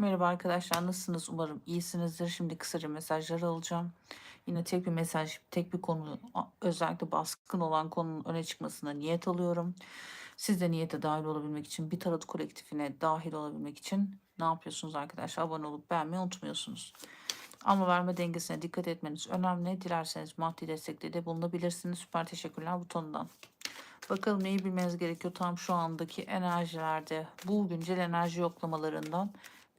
Merhaba arkadaşlar nasılsınız? Umarım iyisinizdir. Şimdi kısaca mesajlar alacağım. Yine tek bir mesaj, tek bir konu, özellikle baskın olan konunun öne çıkmasına niyet alıyorum. Siz de niyete dahil olabilmek için, bir tarot kolektifine dahil olabilmek için ne yapıyorsunuz arkadaşlar? Abone olup beğenmeyi unutmuyorsunuz. Alma verme dengesine dikkat etmeniz önemli. Dilerseniz maddi destekte de bulunabilirsiniz. Süper teşekkürler butonundan. Bakalım neyi bilmeniz gerekiyor tam şu andaki enerjilerde. Bu güncel enerji yoklamalarından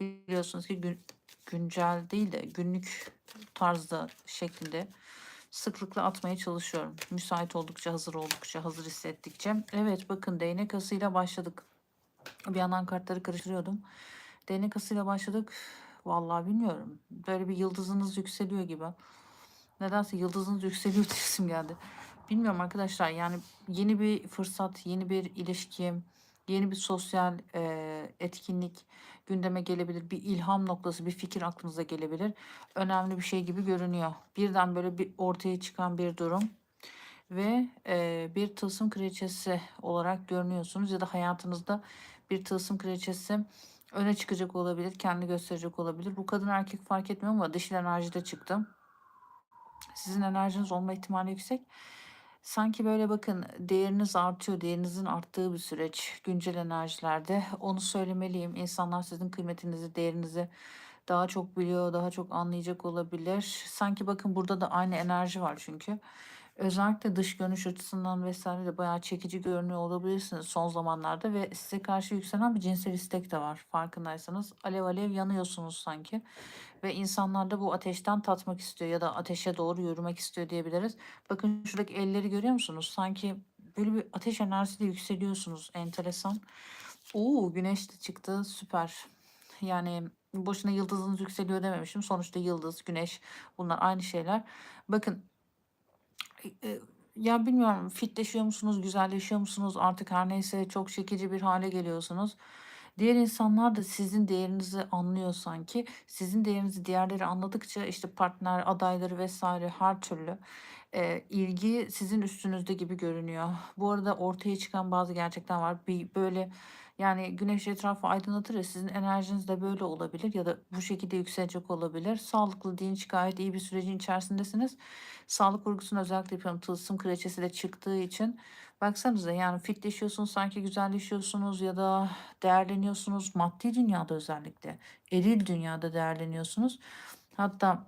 biliyorsunuz ki gün, güncel değil de günlük tarzda şeklinde sıklıkla atmaya çalışıyorum. Müsait oldukça, hazır oldukça, hazır hissettikçe. Evet bakın değnek asıyla başladık. Bir yandan kartları karıştırıyordum. Değnek asıyla başladık. Vallahi bilmiyorum. Böyle bir yıldızınız yükseliyor gibi. Nedense yıldızınız yükseliyor diyesim geldi. Bilmiyorum arkadaşlar yani yeni bir fırsat, yeni bir ilişki, yeni bir sosyal eee, etkinlik gündeme gelebilir. Bir ilham noktası, bir fikir aklınıza gelebilir. Önemli bir şey gibi görünüyor. Birden böyle bir ortaya çıkan bir durum ve eee, bir tılsım kraliçesi olarak görünüyorsunuz ya da hayatınızda bir tılsım kraliçesi öne çıkacak olabilir, kendini gösterecek olabilir. Bu kadın erkek fark etmiyor ama dişil enerjide çıktı. Sizin enerjiniz olma ihtimali yüksek. Sanki böyle bakın değeriniz artıyor, değerinizin arttığı bir süreç güncel enerjilerde. Onu söylemeliyim. İnsanlar sizin kıymetinizi, değerinizi daha çok biliyor, daha çok anlayacak olabilir. Sanki bakın burada da aynı enerji var çünkü. Özellikle dış görünüş açısından vesaire de bayağı çekici görünüyor olabilirsiniz son zamanlarda ve size karşı yükselen bir cinsel istek de var farkındaysanız. Alev alev yanıyorsunuz sanki ve insanlar da bu ateşten tatmak istiyor ya da ateşe doğru yürümek istiyor diyebiliriz. Bakın şuradaki elleri görüyor musunuz? Sanki böyle bir ateş enerjisiyle yükseliyorsunuz. Enteresan. Oo güneş de çıktı. Süper. Yani boşuna yıldızınız yükseliyor dememişim. Sonuçta yıldız, güneş bunlar aynı şeyler. Bakın e, ya bilmiyorum fitleşiyor musunuz, güzelleşiyor musunuz? Artık her neyse çok çekici bir hale geliyorsunuz. Diğer insanlar da sizin değerinizi anlıyor sanki. Sizin değerinizi diğerleri anladıkça işte partner, adayları vesaire her türlü e, ilgi sizin üstünüzde gibi görünüyor. Bu arada ortaya çıkan bazı gerçekten var. Bir böyle yani güneş etrafı aydınlatır ya sizin enerjiniz de böyle olabilir ya da bu şekilde yükselecek olabilir. Sağlıklı, dinç, gayet iyi bir sürecin içerisindesiniz. Sağlık vurgusunu özellikle yapıyorum. Tılsım kraliçesi de çıktığı için. Baksanıza yani fitleşiyorsunuz, sanki güzelleşiyorsunuz ya da değerleniyorsunuz. Maddi dünyada özellikle. Eril dünyada değerleniyorsunuz. Hatta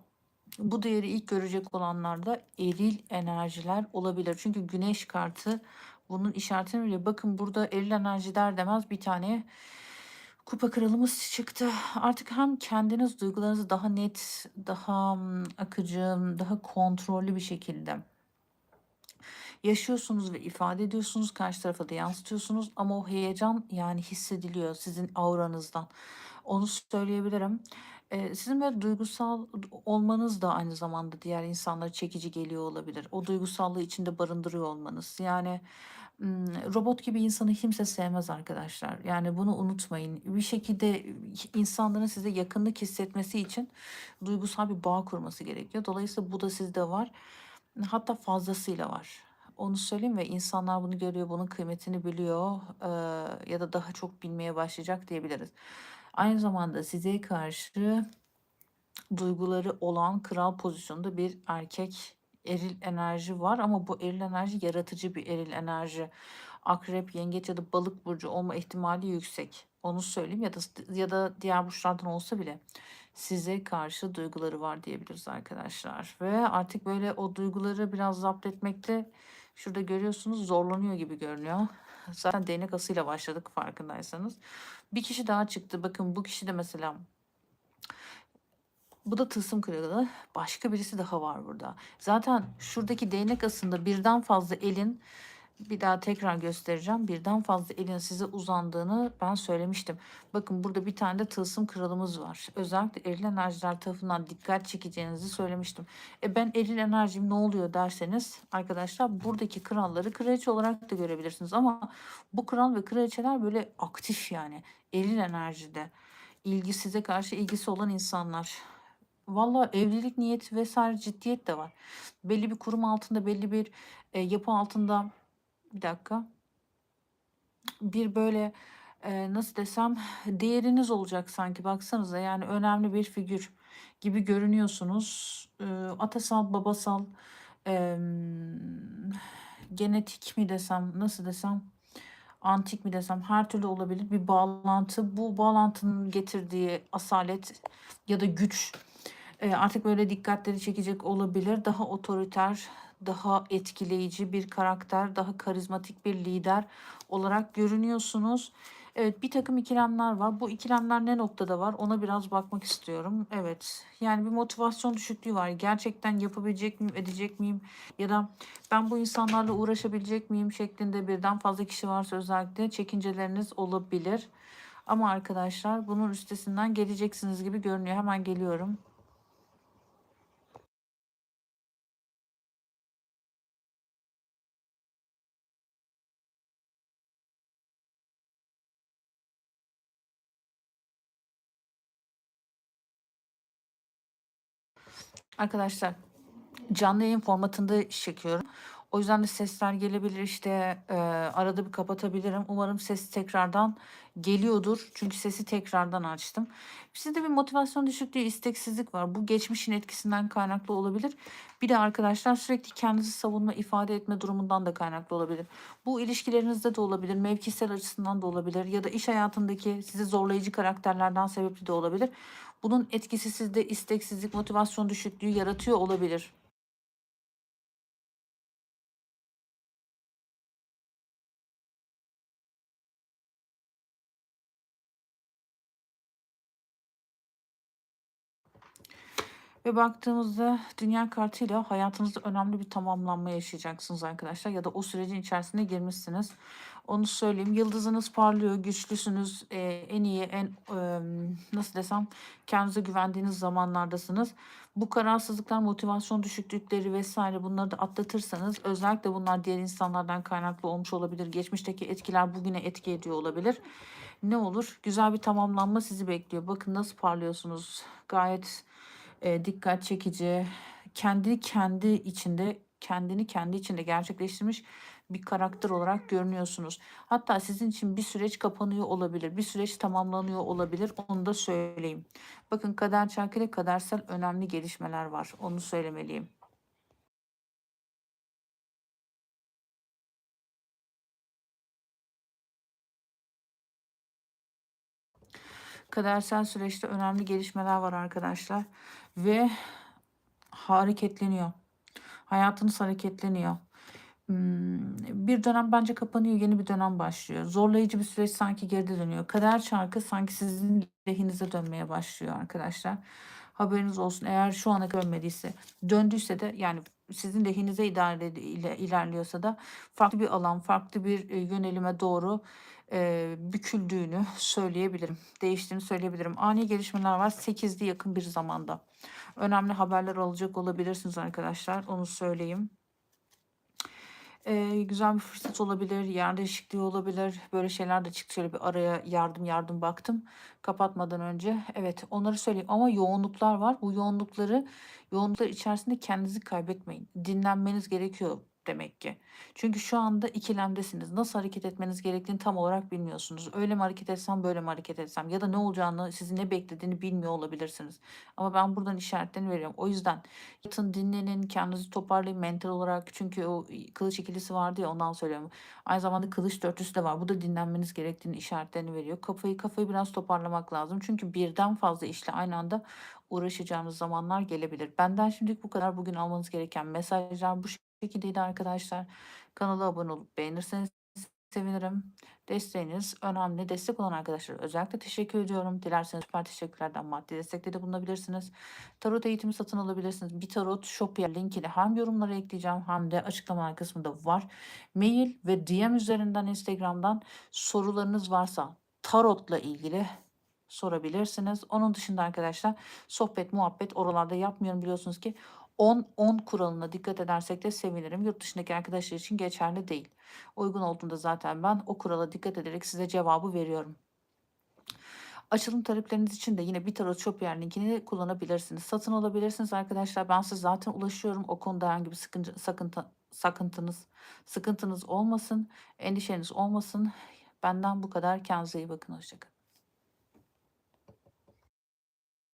bu değeri ilk görecek olanlarda eril enerjiler olabilir. Çünkü güneş kartı bunun işaretini veriyor. Bakın burada eril enerji der demez bir tane kupa kralımız çıktı. Artık hem kendiniz duygularınızı daha net, daha akıcı, daha kontrollü bir şekilde yaşıyorsunuz ve ifade ediyorsunuz. Karşı tarafa da yansıtıyorsunuz ama o heyecan yani hissediliyor sizin auranızdan. Onu söyleyebilirim. Sizin böyle duygusal olmanız da aynı zamanda diğer insanlara çekici geliyor olabilir. O duygusallığı içinde barındırıyor olmanız. Yani robot gibi insanı kimse sevmez arkadaşlar. Yani bunu unutmayın. Bir şekilde insanların size yakınlık hissetmesi için duygusal bir bağ kurması gerekiyor. Dolayısıyla bu da sizde var. Hatta fazlasıyla var. Onu söyleyeyim ve insanlar bunu görüyor, bunun kıymetini biliyor eee, ya da daha çok bilmeye başlayacak diyebiliriz. Aynı zamanda size karşı duyguları olan kral pozisyonda bir erkek eril enerji var ama bu eril enerji yaratıcı bir eril enerji. Akrep, yengeç ya da balık burcu olma ihtimali yüksek. Onu söyleyeyim ya da ya da diğer burçlardan olsa bile size karşı duyguları var diyebiliriz arkadaşlar. Ve artık böyle o duyguları biraz zapt etmekte şurada görüyorsunuz zorlanıyor gibi görünüyor. Zaten değnek asıyla başladık farkındaysanız. Bir kişi daha çıktı. Bakın bu kişi de mesela bu da tılsım kralı. Başka birisi daha var burada. Zaten şuradaki değnek asında birden fazla elin bir daha tekrar göstereceğim. Birden fazla elin size uzandığını ben söylemiştim. Bakın burada bir tane de tılsım kralımız var. Özellikle eril enerjiler tarafından dikkat çekeceğinizi söylemiştim. E ben eril enerjim ne oluyor derseniz arkadaşlar buradaki kralları kraliçe olarak da görebilirsiniz. Ama bu kral ve kraliçeler böyle aktif yani eril enerjide. İlgi size karşı ilgisi olan insanlar. Valla evlilik niyeti vesaire ciddiyet de var. Belli bir kurum altında, belli bir e, yapı altında bir dakika. Bir böyle eee, nasıl desem, değeriniz olacak sanki baksanıza, yani önemli bir figür gibi görünüyorsunuz. Iıı, atasal, babasal, emm, genetik mi desem, nasıl desem, antik mi desem, her türlü olabilir bir bağlantı. Bu bağlantının getirdiği asalet ya da güç, artık böyle dikkatleri çekecek olabilir. Daha otoriter, daha etkileyici bir karakter, daha karizmatik bir lider olarak görünüyorsunuz. Evet, birtakım ikilemler var. Bu ikilemler ne noktada var? Ona biraz bakmak istiyorum. Evet, yani bir motivasyon düşüklüğü var. Gerçekten yapabilecek miyim, edecek miyim? Ya da ben bu insanlarla uğraşabilecek miyim şeklinde birden fazla kişi varsa özellikle çekinceleriniz olabilir. Ama arkadaşlar bunun üstesinden geleceksiniz gibi görünüyor. Hemen geliyorum. Arkadaşlar canlı yayın formatında çekiyorum. O yüzden de sesler gelebilir işte eee, arada bir kapatabilirim. Umarım ses tekrardan geliyordur. Çünkü sesi tekrardan açtım. Sizde bir motivasyon düşüklüğü, isteksizlik var. Bu geçmişin etkisinden kaynaklı olabilir. Bir de arkadaşlar sürekli kendinizi savunma, ifade etme durumundan da kaynaklı olabilir. Bu ilişkilerinizde de olabilir, mevkisel açısından da olabilir ya da iş hayatındaki sizi zorlayıcı karakterlerden sebepli de olabilir. Bunun etkisi sizde isteksizlik, motivasyon düşüklüğü yaratıyor olabilir. Ve baktığımızda dünya kartıyla hayatınızda önemli bir tamamlanma yaşayacaksınız arkadaşlar ya da o sürecin içerisine girmişsiniz. Onu söyleyeyim. Yıldızınız parlıyor, güçlüsünüz, eee, en iyi, en emm, nasıl desem kendinize güvendiğiniz zamanlardasınız. Bu kararsızlıklar, motivasyon düşüklükleri vesaire bunları da atlatırsanız özellikle bunlar diğer insanlardan kaynaklı olmuş olabilir. Geçmişteki etkiler bugüne etki ediyor olabilir. Ne olur? Güzel bir tamamlanma sizi bekliyor. Bakın nasıl parlıyorsunuz. Gayet Eee, dikkat çekici, kendi kendi içinde kendini kendi içinde gerçekleştirmiş bir karakter olarak görünüyorsunuz. Hatta sizin için bir süreç kapanıyor olabilir, bir süreç tamamlanıyor olabilir. Onu da söyleyeyim. Bakın kader çarkıyla kadersel önemli gelişmeler var. Onu söylemeliyim. Kadersel süreçte önemli gelişmeler var arkadaşlar ve hareketleniyor. Hayatınız hareketleniyor. Imm, bir dönem bence kapanıyor, yeni bir dönem başlıyor. Zorlayıcı bir süreç sanki geride dönüyor. Kader çarkı sanki sizin lehinize dönmeye başlıyor arkadaşlar. Haberiniz olsun. Eğer şu ana dönmediyse, döndüyse de yani sizin lehinize ilerliyorsa da farklı bir alan, farklı bir, eee, yönelime doğru, eee, büküldüğünü söyleyebilirim. Değiştiğini söyleyebilirim. Ani gelişmeler var 8'li yakın bir zamanda. Önemli haberler alacak olabilirsiniz arkadaşlar, onu söyleyeyim. Eee, güzel bir fırsat olabilir, yer değişikliği olabilir. Böyle şeyler de çıktı. Şöyle bir araya yardım yardım baktım kapatmadan önce. Evet, onları söyleyeyim ama yoğunluklar var. Bu yoğunlukları yoğunluklar içerisinde kendinizi kaybetmeyin. Dinlenmeniz gerekiyor demek ki. Çünkü şu anda ikilemdesiniz. Nasıl hareket etmeniz gerektiğini tam olarak bilmiyorsunuz. Öyle mi hareket etsem, böyle mi hareket etsem ya da ne olacağını, sizi ne beklediğini bilmiyor olabilirsiniz. Ama ben buradan işaretlerini veriyorum. O yüzden Yatın, dinlenin, kendinizi toparlayın mental olarak. Çünkü o kılıç ikilisi vardı ya ondan söylüyorum. Aynı zamanda kılıç dörtlüsü de var. Bu da dinlenmeniz gerektiğini işaretlerini veriyor. Kafayı kafayı biraz toparlamak lazım. Çünkü birden fazla işle aynı anda uğraşacağınız zamanlar gelebilir. Benden şimdilik bu kadar. Bugün almanız gereken mesajlar bu şekildeydi arkadaşlar. Kanala abone olup beğenirseniz sevinirim. Desteğiniz önemli. Destek olan arkadaşlara özellikle teşekkür ediyorum. Dilerseniz süper teşekkürlerden maddi destekte de bulunabilirsiniz. Tarot eğitimi satın alabilirsiniz. Bir tarot Shopier linkini hem yorumlara ekleyeceğim hem de açıklama kısmında var. Mail ve DM üzerinden Instagram'dan sorularınız varsa tarotla ilgili sorabilirsiniz. Onun dışında arkadaşlar sohbet muhabbet oralarda yapmıyorum biliyorsunuz ki 10-10 kuralına dikkat edersek de sevinirim. Yurt dışındaki arkadaşlar için geçerli değil. Uygun olduğunda zaten ben o kurala dikkat ederek size cevabı veriyorum. Açılım talepleriniz için de yine bir tarot Shopier linkini kullanabilirsiniz. Satın alabilirsiniz arkadaşlar. Ben size zaten ulaşıyorum. O konuda herhangi bir sıkıntı, sakıntı, sakıntınız, sıkıntınız olmasın. Endişeniz olmasın. Benden bu kadar. Kendinize iyi bakın. Hoşça kalın.